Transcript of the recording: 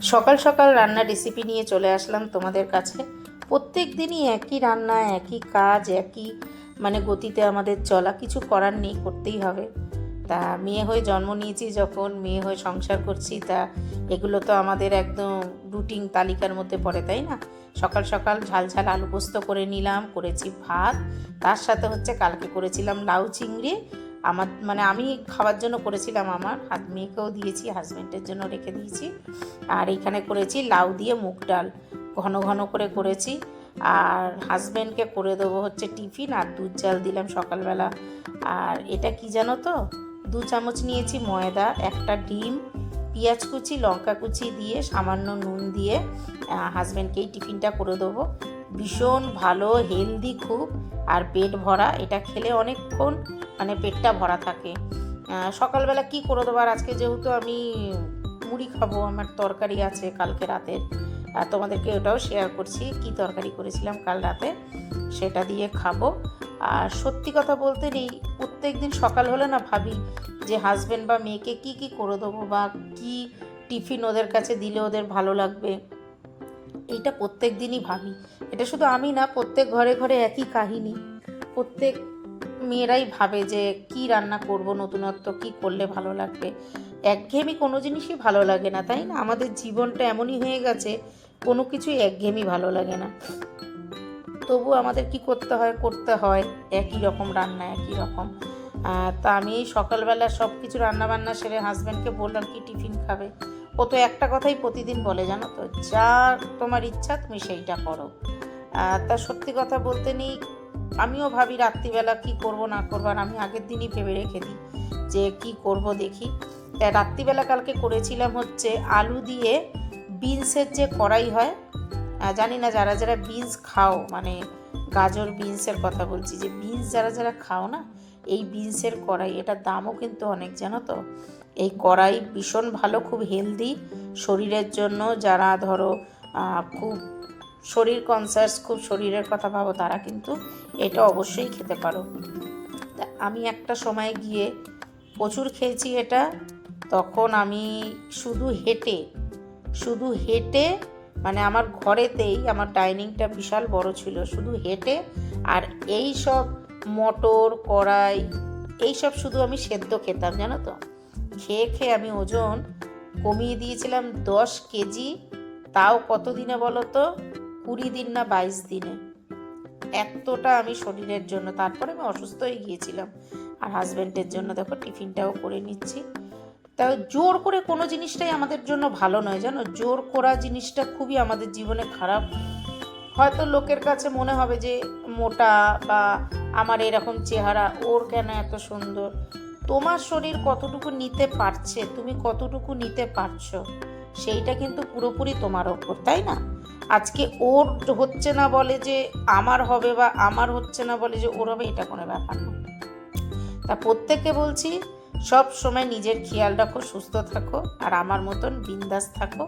সকাল সকাল রান্নার রেসিপি নিয়ে চলে আসলাম তোমাদের কাছে। প্রত্যেক দিনই একই রান্না, একই কাজ, একই মানে গতিতে আমাদের চলা। কিছু করার নেই, করতেই হবে। তা মেয়ে হয়ে জন্ম নিয়েছি যখন, মেয়ে হয়ে সংসার করছি, তা এগুলো তো আমাদের একদম রুটিন তালিকার মধ্যে পড়ে, তাই না? সকাল সকাল ঝাল ঝাল আলু পোস্ত করে নিলাম, করেছি ভাত। তার সাথে হচ্ছে কালকে করেছিলাম লাউ চিংড়ি আমার মানে আমি খাওয়ার জন্য করেছিলাম আমার। হাত মেয়েকেও দিয়েছি হাজব্যান্ডের জন্য রেখে দিয়েছি। আর এখানে করেছি লাউ দিয়ে মুগ ডাল। ঘন ঘন করে করেছি। আর হাজব্যান্ডকে করে দেবো হচ্ছে টিফিন আর দুধ জাল দিলাম সকালবেলা। আর এটা কি জানো তো? দু চামচ নিয়েছি ময়দা, একটা ডিম, পেঁয়াজ কুচি, লঙ্কা কুচি দিয়ে সামান্য নুন দিয়ে হাজব্যান্ডকে এই টিফিনটা করে দেবো। ভীষণ ভালো হেলদি খুব। আর পেট ভরা, এটা খেলে অনেকক্ষণ মানে পেটটা ভরা থাকে। সকালবেলা কি করে দেবো? আর আজকে যেহেতু আমি মুড়ি খাব, আমার তরকারি আছে কালকে রাতের আর তোমাদেরকে ওটাও শেয়ার করছি, কি তরকারি করেছিলাম কাল রাতে, সেটা দিয়ে খাব। আর সত্যি কথা বলতে নেই প্রত্যেক দিন সকাল হলে না ভাবি যে হাজব্যান্ড বা মেয়েকে কি কি করে দেবো বা কি টিফিন ওদের কাছে দিলে ওদের ভালো লাগবে। এইটা প্রত্যেক দিনই ভাবি। এটা শুধু আমি না, প্রত্যেক ঘরে ঘরে একই কাহিনী। প্রত্যেক মেয়েরাই ভাবে যে কি রান্না করব, নতুনত্ব কি করলে ভালো লাগবে। একঘেয়েমি কোনো জিনিসই ভালো লাগে না, তাই না? আমাদের জীবনটা এমনই হয়ে গেছে, কোনো কিছুই একঘেয়েমি ভালো লাগে না। তবু আমাদের কি করতে হয়? করতে হয় একই রকম রান্না, একই রকম। তা আমি সকালবেলা সব কিছু রান্নাবান্না সেরে হাজব্যান্ডকে বললাম, কি টিফিন খাবে? ও তো একটা কথাই প্রতিদিন বলে জানো তো, যা তোমার ইচ্ছা তুমি সেইটা করো। তা সত্যি কথা বলতে নেই, আমিও ভাবি রাত্রিবেলা কি করব না করব, আর আমি আগের দিনই ভেবে রেখে দিই যে কি করব দেখি। তা রাত্রিবেলা কালকে করেছিলাম হচ্ছে আলু দিয়ে বিনসের যে কড়াই হয় জানি না যারা যারা বিনস খাও মানে গাজর বিনসের কথা বলছি, যে বিনস যারা যারা খাও না এই বিনসের কড়াই, এটার দামও কিন্তু অনেক, জানো তো? এই কড়াই ভীষণ ভালো, খুব হেলদি শরীরের জন্য যারা ধরো খুব শরীর কনসাস খুব শরীরের কথা ভাবো, তারা কিন্তু এটা অবশ্যই খেতে পারো। আমি একটা সময় গিয়ে প্রচুর খেয়েছি এটা, তখন আমি শুধু হেঁটে শুধু হেঁটে মানে আমার ঘরেতেই, আমার ডাইনিংটা বিশাল বড় ছিল, শুধু হেঁটে, আর এই সব মটর, কড়াই, এইসব শুধু আমি সেদ্ধ খেতাম, জানো তো? খেয়ে খেয়ে আমি ওজন কমিয়ে দিয়েছিলাম দশ কেজি, তাও কত দিনে বলো তো? কুড়ি দিন না বাইশ দিনে। এতটা আমি শরীরের জন্য, তারপরে আমি অসুস্থ হয়ে গিয়েছিলাম। আর হাজব্যান্ডের জন্য দেখো, টিফিনটাও করে নিচ্ছি। তাও জোর করে কোনো জিনিসটাই আমাদের জন্য ভালো নয়, জানো? জোর করা জিনিসটা খুবই আমাদের জীবনে খারাপ। হয়তো লোকের কাছে মনে হবে যে মোটা বা আমার এরকম চেহারা, ওর কেন এত সুন্দর? তোমার শরীর কতটুকু নিতে পারছে, তুমি কতটুকু নিতে পারছ, সেইটা কিন্তু পুরোপুরি তোমার ওপর, তাই না? আজকে ওর হচ্ছে না বলে যে আমার হবে বা আমার হচ্ছে না বলে যে ওর হবে, এটা কোনো ব্যাপার না। তা প্রত্যেককে বলছি, সব সময় নিজের খেয়াল রাখো, সুস্থ থাকো, আর আমার মতন বিন্দাস থাকো।